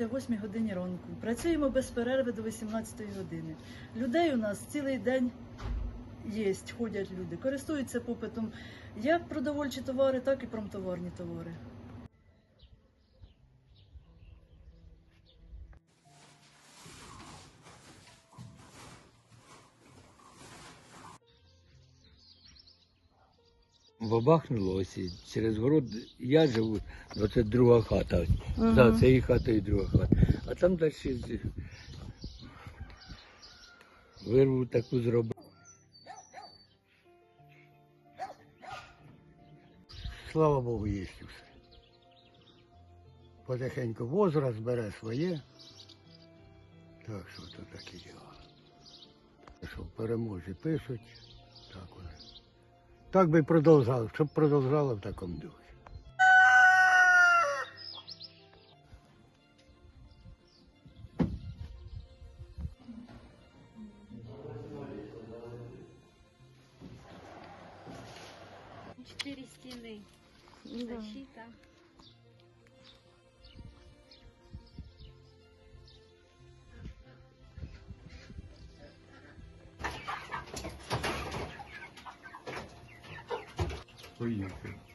О 8 годині ранку. Працюємо без перерви до 18 години. Людей у нас цілий день є, ходять люди, користуються попитом як продовольчі товари, так і промтоварні товари. Бабахнуло ось і через город. Я живу, бо це друга хата. Да, це і хата, і друга хата. А там далі вирву таку зробив. Слава Богу, є все. Потихеньку возраст бере своє. Так що то таке діло. Що переможі пишуть, так вони. Так би продовжав, щоб продовжало в такому духі. Чотири стіни. Да. Защита. Поїхав.